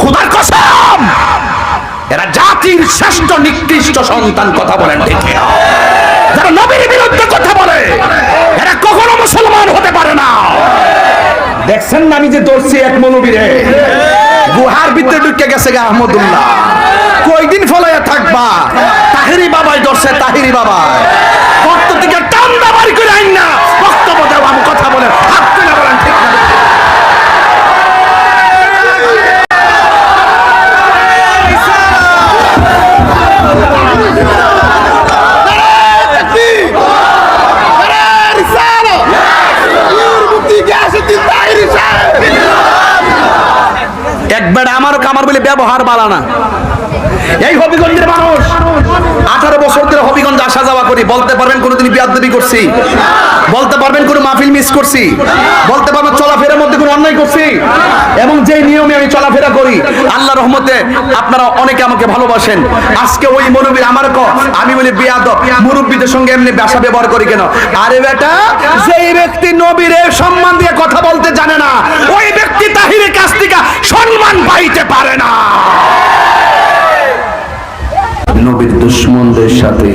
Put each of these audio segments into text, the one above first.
খোদার কসম! এরা জাতির শ্রেষ্ঠ নিকৃষ্ট সন্তান কথা বলেন দেখে যারা নবীর বিরুদ্ধে কথা বলে, এরা কখনো মুসলমান হতে পারে না। দেখছেন না আমি যে দর্শি এক মৌলবীরে? গুহার ভিতরে ঢুকে গেছে গা আহমদুল্লাহ। কয়দিন ফলাইয়া থাকবা? তাহিরি বাবাই দর্শে তাহিরি বাবা ভক্ত থেকে টান্দা বাড়ি করে আইন না বক্তব্য দেও আমি কথা বলে হাত তুলে বলেন ঠিক না কামার বলে ব্যবহার বাড়ানা এই হবিগঞ্জের মানুষ, আঠারো বছর ধরে হবিগঞ্জ আসা যাওয়া করি, বলতে পারবেন করছি? বলতে পারবেন কোনো মাহফিল মিস করছি? বলতে পারবেন চলাফেরার মধ্যে কোনো অন্যায় করছি? এবং যে নিয়মে আমি চলাফেরা করি আল্লাহ রহমতে আপনারা অনেকে আমাকে ভালোবাসেন। আজকে ওই মুরব্বীর আমার ক, আমি বলি বিয়াদব, মুরব্বীদের সঙ্গে এমনি ভাষা ব্যবহার করি কেন? আরে বেটা, যেই ব্যক্তি নবীরে সম্মান দিয়ে কথা বলতে জানে না, ওই ব্যক্তি তাহিরের কাছ থেকে সম্মান পাইতে পারে না। নবীর দুশ্মনদের সাথে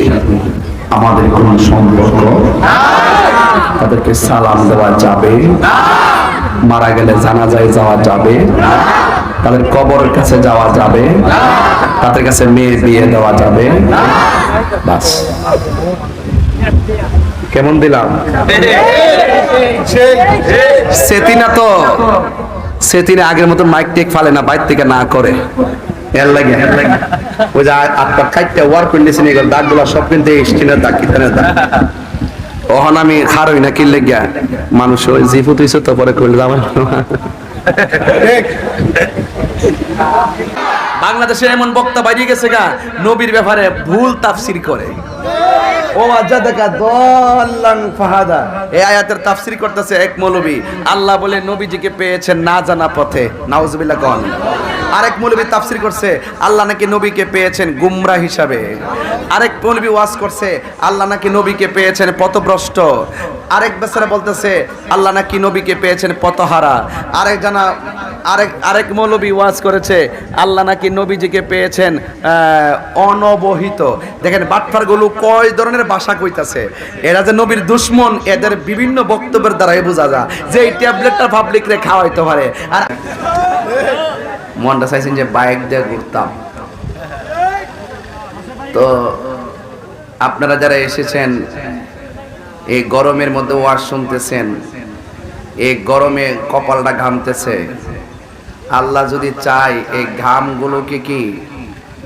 আমাদের কোন সম্পর্ক? তাদেরকে সালাম দেওয়া যাবে। মারা গেলে জানাজায় যাওয়া যাবে। তাদের কবরের কাছে যাওয়া যাবে। তাদের কাছে মেয়ে বিয়ে দেওয়া যাবে। বাস। কেমন দিলাম? সেতিনা তো? সেতিনা আগের মতো মাইক টেক ফালে না বাইর থেকে না করে। এর লাগে এর লাগে। ওই যে আপনার খাইতে ওয়ার কন্ডিশন এগুলো দাগগুলো সব কিন্তু স্টিনের দাগ কিতানের দাগ। ওহন আমি খারই না কি লেগিয়া? মানুষ ওই জিফু তুইছে তো পরে কইলে বাংলাদেশে এমন বক্তা বাইরে গেছে গা নবীর ব্যাপারে ভুল তাফসির করে। ও ফাহাদা। করতেছে এক মৌলবী। আল্লাহ বলে, নবীজিকে না জানা পথে। আরেক করছে নাকি নবীকে পেয়েছেন হিসাবে। আরেক করছে নাকি নবীকে পেয়েছেন পথভ্রষ্ট। আরেক বেচারা বলতেছে, আল্লাহ নাকি নবীকে পেয়েছেন পথহারা। আরেক জানা আরেক আরেক মৌলবী ওয়াজ করেছে, আল্লাহ নাকি নবীজিকে পেয়েছেন অনবহিত। দেখেন, বাটফারগুলো কয় ধরনের ভাষা কইতাছে? এরা যে নবীর দুশ্মন, এদের বিভিন্ন বক্তব্যের দ্বারাই বোঝা যায় যে এই ট্যাবলেটটা পাবলিকরে খাওয়াইতে পারে। আর মনটা চাইছেন যে বাইক দিয়ে ঘুরতাম। তো আপনারা যারা এসেছেন, এই গরমের মধ্যে ওয়াজ শুনতেছেন, এই গরমে কপালটা ঘামতেছে। আল্লাহ যদি চায়, এই ঘামগুলোকে কি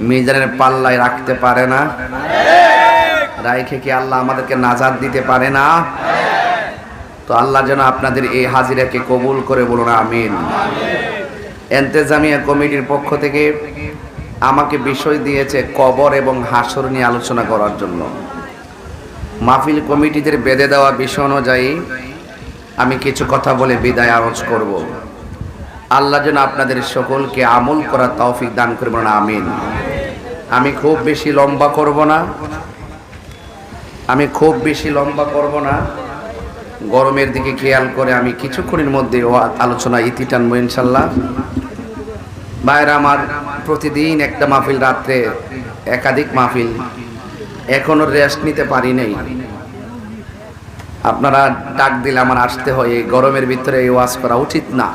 মিজানের পাল্লায় রাখতে পারে না? রাইখে কি আল্লাহ আমাদেরকে নাজাদ দিতে পারে না? তো আল্লাহ যেন আপনাদের এই হাজিরাকে কবুল করে বলুন, আমিন। এন্তেজামিয়া কমিটির পক্ষ থেকে আমাকে বিষয় দিয়েছে কবর এবং হাসর নিয়ে আলোচনা করার জন্য। মাহফিল কমিটিদের বেঁধে দেওয়া বিষয় অনুযায়ী আমি কিছু কথা বলে বিদায় আরজ করব। আল্লাহ যেন আপনাদের সকলকে আমল করার তৌফিক দান করবেন না আমিন। আমি খুব বেশি লম্বা করব না। আমি খুব বেশি লম্বা করব না। গরমের দিকে খেয়াল করে আমি কিছুক্ষণের মধ্যে আলোচনা ইতি টানবো ইনশাল্লাহ। বাইরে আমার প্রতিদিন একটা মাহফিল, রাত্রে একাধিক মাহফিল। এখনও রেস্ট নিতে পারি নাই। আপনারা ডাক দিলে আমার আসতে হয়, এই গরমের ভিতরে এই ওয়াজ করা উচিত না।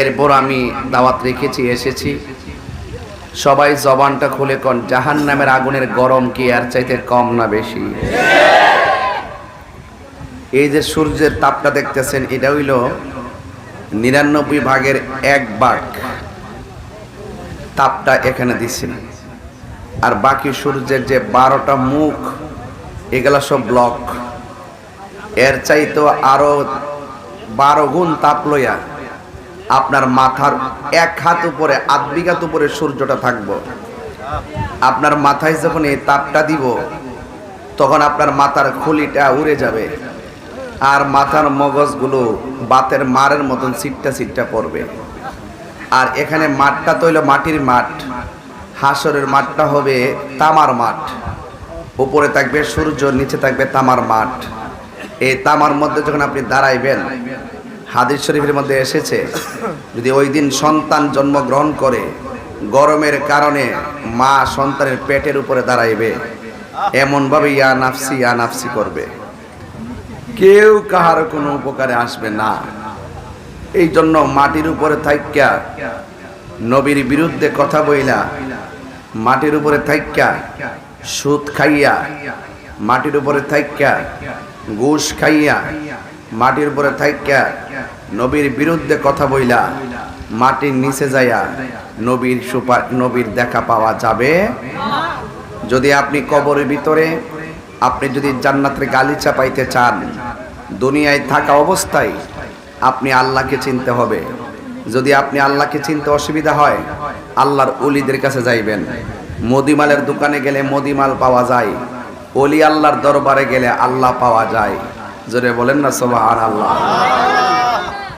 এরপর আমি দাওয়াত রেখেছি, এসেছি। সবাই জবানটা খুলে কন জাহান নামের আগুনের গরম কি আর চাইতে কম না বেশি? এই যে সূর্যের তাপটা দেখতেছেন, এটা হইল নিরানব্বই ভাগের এক ভাগ তাপটা এখানে দিচ্ছেন। আর বাকি সূর্যের যে বারোটা মুখ, এগুলা সব ব্লক এর চাইতো আরও বারো গুণ তাপ লইয়া আপনার মাথার এক হাত উপরে, আধ বিঘাত উপরে সূর্যটা থাকব। আপনার মাথায় যখন এই তাপটা দিব, তখন আপনার মাথার খুলিটা উড়ে যাবে। আর মাথার মগজগুলো বাতের মারের মতন সিটটা সিটটা পড়বে। আর এখানে মাঠটা তো হইল মাটির মাঠ। হাসরের মাঠটা হবে তামার মাঠ। উপরে থাকবে সূর্য, নিচে থাকবে তামার মাঠ। এই তামার মধ্যে যখন আপনি দাঁড়াইবেন হাদিস শরীফের মধ্যে এসেছে, যদি ওই দিন সন্তান জন্মগ্রহণ করে, গরমের কারণে মা সন্তানের পেটের উপরে দাঁড়াইবে, এমনভাবে ইয়া নাফসি ইয়া নাফসি করবে। কেউ কাহার কোনো উপকারে আসবে না। এই জন্য মাটির উপরে থাইক্যা, নবীর বিরুদ্ধে কথা বইলা, মাটির উপরে থাইক্যা, সুদ খাইয়া, মাটির উপরে থাইক্যা, ঘুষ খাইয়া মাটির উপরে থাইক্যা, নবীর বিরুদ্ধে কথা বইলা মাটির নিচে যাইয়া নবীর সুপার নবীর দেখা পাওয়া যাবে। যদি আপনি কবরের ভিতরে, আপনি যদি জান্নাতের গালিচা পাইতে চান, দুনিয়ায় থাকা অবস্থায় আপনি আল্লাহকে চিনতে হবে। যদি আপনি আল্লাহকে চিনতে অসুবিধা হয়, আল্লাহর অলিদের কাছে যাইবেন। মদিমালের দোকানে গেলে মদিমাল পাওয়া যায় অলি আল্লাহর দরবারে গেলে আল্লাহ পাওয়া যায়। জোরে বলেন না সোবাহান আল্লাহ